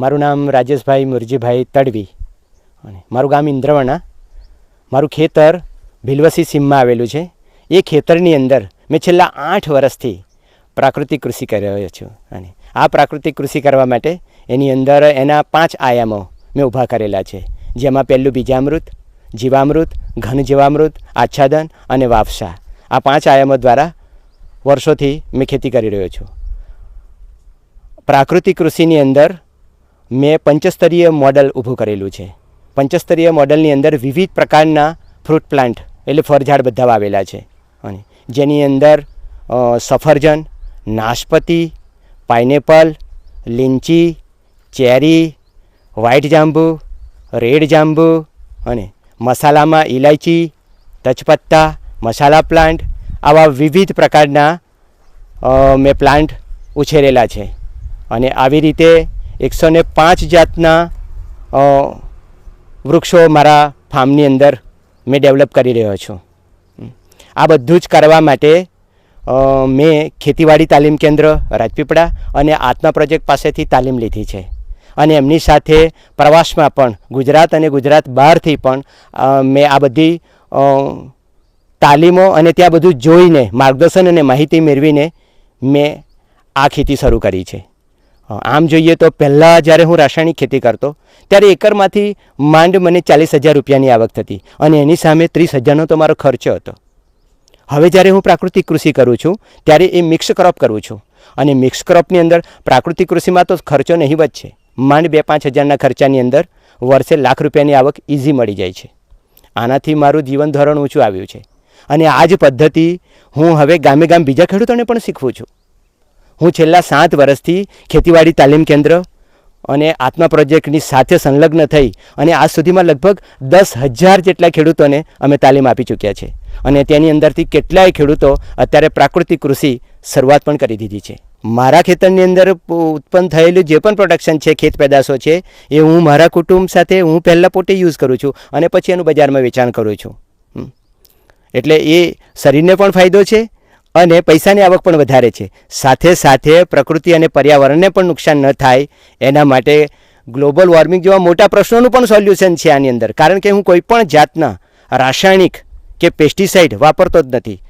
મારું નામ રાજેશભાઈ મુરજીભાઈ તડવી અને મારું ગામ ઇન્દ્રવણા. મારું ખેતર ભીલવસી સીમમાં આવેલું છે. એ ખેતરની અંદર મેં છેલ્લા આઠ વર્ષથી પ્રાકૃતિક કૃષિ કરી રહ્યો છું અને આ પ્રાકૃતિક કૃષિ કરવા માટે એની અંદર એના પાંચ આયામો મેં ઊભા કરેલા છે. જેમાં પહેલું બીજામૃત, જીવામૃત, ઘન જીવામૃત, આચ્છાદન અને વાપસા આ પાંચ આયામો દ્વારા વર્ષોથી મેં ખેતી કરી રહ્યો છું. પ્રાકૃતિક કૃષિની અંદર મેં પંચસ્તરીય મોડલ ઊભું કરેલું છે. પંચસ્તરીય મોડલની અંદર વિવિધ પ્રકારના ફ્રૂટ પ્લાન્ટ એટલે ફળઝાડ બધા વાવેલા છે. અને જેની અંદર સફરજન, નાશપતિ, પાઇનેપલ, લીંચી, ચેરી, વ્હાઇટ જાંબુ, રેડ જાંબુ અને મસાલામાં ઇલાયચી તજપત્તા, મસાલા પ્લાન્ટ આવા વિવિધ પ્રકારના મેં પ્લાન્ટ ઉછેરેલા છે. અને આવી રીતે એકસો ને પાંચ જાતના વૃક્ષો મારા ફાર્મની અંદર મેં ડેવલપ કરી રહ્યો છું. આ બધું જ કરવા માટે મેં ખેતીવાડી તાલીમ કેન્દ્ર, રાજપીપળા અને આત્મા પ્રોજેક્ટ પાસેથી તાલીમ લીધી છે. અને એમની સાથે પ્રવાસમાં પણ, ગુજરાત અને ગુજરાત બહારથી પણ મેં આ બધી તાલીમો અને ત્યાં બધું જોઈને, માર્ગદર્શન અને માહિતી મેળવીને મેં આ ખેતી શરૂ કરી છે. આમ જોઈએ તો પહેલાં જ્યારે હું રાસાયણિક ખેતી કરતો, ત્યારે એકરમાંથી માંડ મને ચાલીસ હજાર રૂપિયાની આવક થતી અને એની સામે ત્રીસ હજારનો તો મારો ખર્ચો હતો. હવે જ્યારે હું પ્રાકૃતિક કૃષિ કરું છું, ત્યારે એ મિક્સ ક્રોપ કરું છું. અને મિક્સ ક્રોપની અંદર પ્રાકૃતિક કૃષિમાં તો ખર્ચો નહીવત છે. માંડ બે પાંચ હજારના ખર્ચાની અંદર વર્ષે લાખ રૂપિયાની આવક ઇઝી મળી જાય છે. આનાથી મારું જીવન ધોરણ ઊંચું આવ્યું છે. અને આ જ પદ્ધતિ હું હવે ગામે ગામ બીજા ખેડૂતોને પણ શીખવું છું. હું છેલ્લા સાત વર્ષથી ખેતીવાડી તાલીમ કેન્દ્ર અને આત્મા પ્રોજેક્ટની સાથે સંલગ્ન થઈ અને આજ સુધીમાં લગભગ દસ હજાર જેટલા ખેડૂતોને અમે તાલીમ આપી ચૂક્યા છે. અને તેની અંદરથી કેટલાય ખેડૂતો અત્યારે પ્રાકૃતિક કૃષિ શરૂઆત પણ કરી દીધી છે. મારા ખેતરની અંદર ઉત્પન્ન થયેલું જે પણ પ્રોડક્શન છે, ખેત પેદાશો છે, એ હું મારા કુટુંબ સાથે હું પહેલાં પોતે યુઝ કરું છું અને પછી એનું બજારમાં વેચાણ કરું છું. એટલે એ શરીરને પણ ફાયદો છે અને પૈસાની આવક પણ વધારે છે. સાથે સાથે પ્રકૃતિ અને પર્યાવરણને પણ નુકસાન ન થાય. એના માટે ગ્લોબલ વોર્મિંગ જેવા મોટા પ્રશ્નોનું પણ સોલ્યુશન છે આની અંદર. કારણ કે હું કોઈ પણ જાતના રાસાયણિક કે પેસ્ટિસાઇડ વાપરતો જ નથી.